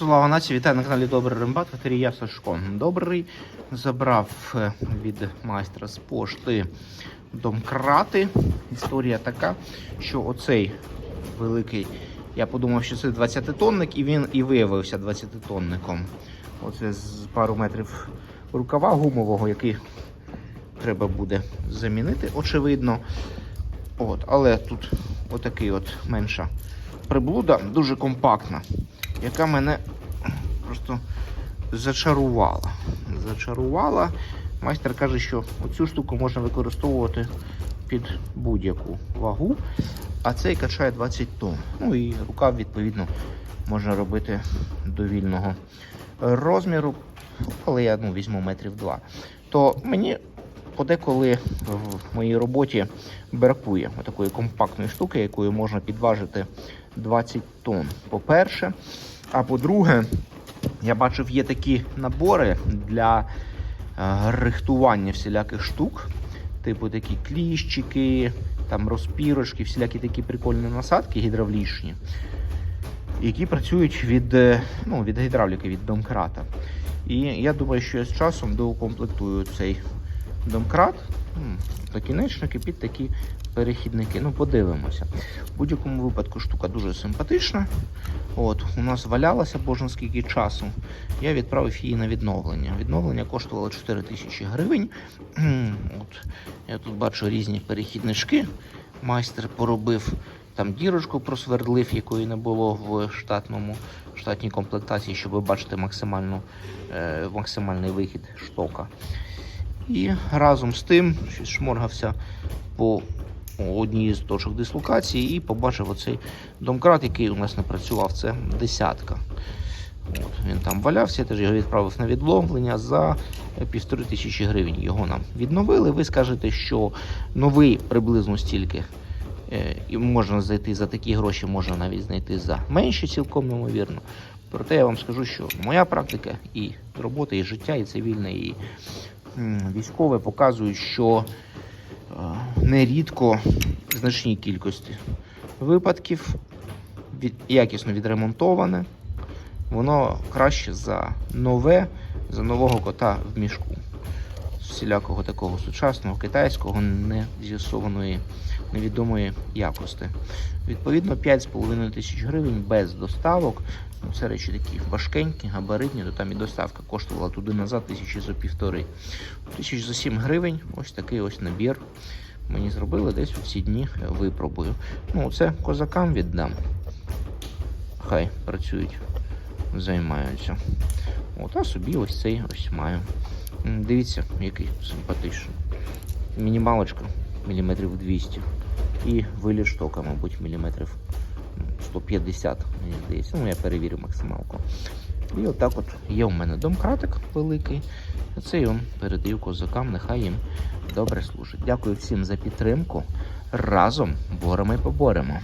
Слава нації, вітаю на каналі Добрий Рембат, я Сашко. Добрий забрав е, від майстра з пошти домкрати. Історія така, що оцей великий, я подумав, що це 20-тонник, і він і виявився 20-тонником. Оце з пару метрів рукава гумового, який треба буде замінити, очевидно. От, але тут отакий от менша приблуда, дуже компактна, яка мене просто зачарувала. Зачарувала. Майстер каже, що оцю штуку можна використовувати під будь-яку вагу, а цей качає 20 тонн. Ну і рукав, відповідно, можна робити довільного розміру, але я ну, візьму метрів два. То мені подеколи в моїй роботі бракує такої компактної штуки, якою можна підважити 20 тонн. По-перше, а по-друге, я бачив, є такі набори для е, рихтування всіляких штук, типу такі кліщики, там розпірочки, всілякі такі прикольні насадки гідравлічні, які працюють від, е, ну, від гідравліки, від домкрата. І я думаю, що я з часом доукомплектую цей домкрат, м, накінечники під такі перехідники. Ну, подивимося. В будь-якому випадку штука дуже симпатична. От, у нас валялася божно скільки часу. Я відправив її на відновлення. Відновлення коштувало 4 тисячі гривень. От, я тут бачу різні перехіднички. Майстер поробив там дірочку просвердлив, якої не було в штатному штатній комплектації, щоб бачити максимальну, е, максимальний вихід штока. І разом з тим щось шморгався по одній з точок дислокації і побачив оцей домкрат, який у нас не працював. Це десятка. От, він там валявся, я теж його відправив на відловлення за півтори тисячі гривень. Його нам відновили. Ви скажете, що новий приблизно стільки. е, І можна знайти за такі гроші, можна навіть знайти за менші, цілком ймовірно. Проте я вам скажу, що моя практика і робота, і життя, і цивільне, і військове показують, що нерідко в значній кількості випадків від, якісно відремонтоване, воно краще за нове, за нового кота в мішку. Всілякого такого сучасного китайського не з'ясованої невідомої якості. Відповідно, 5,5 тисяч гривень без доставок. Ну, Це речі такі важкенькі, габаритні, то там і доставка коштувала туди назад тисячі за півтори. Тисяч за 7 гривень. Ось такий ось набір. Мені зробили десь у ці дні випробую. Ну, це козакам віддам. Хай працюють, займаються. От, а собі ось цей ось маю. Дивіться, який симпатичний. Мінімалочка міліметрів 200. І виліт штока, мабуть, міліметрів ну, 150, мені здається. Ну, я перевірю максималку. І отак от є у мене домкратик великий. Це я передаю козакам, нехай їм добре служить. Дякую всім за підтримку. Разом боремо і поборемо.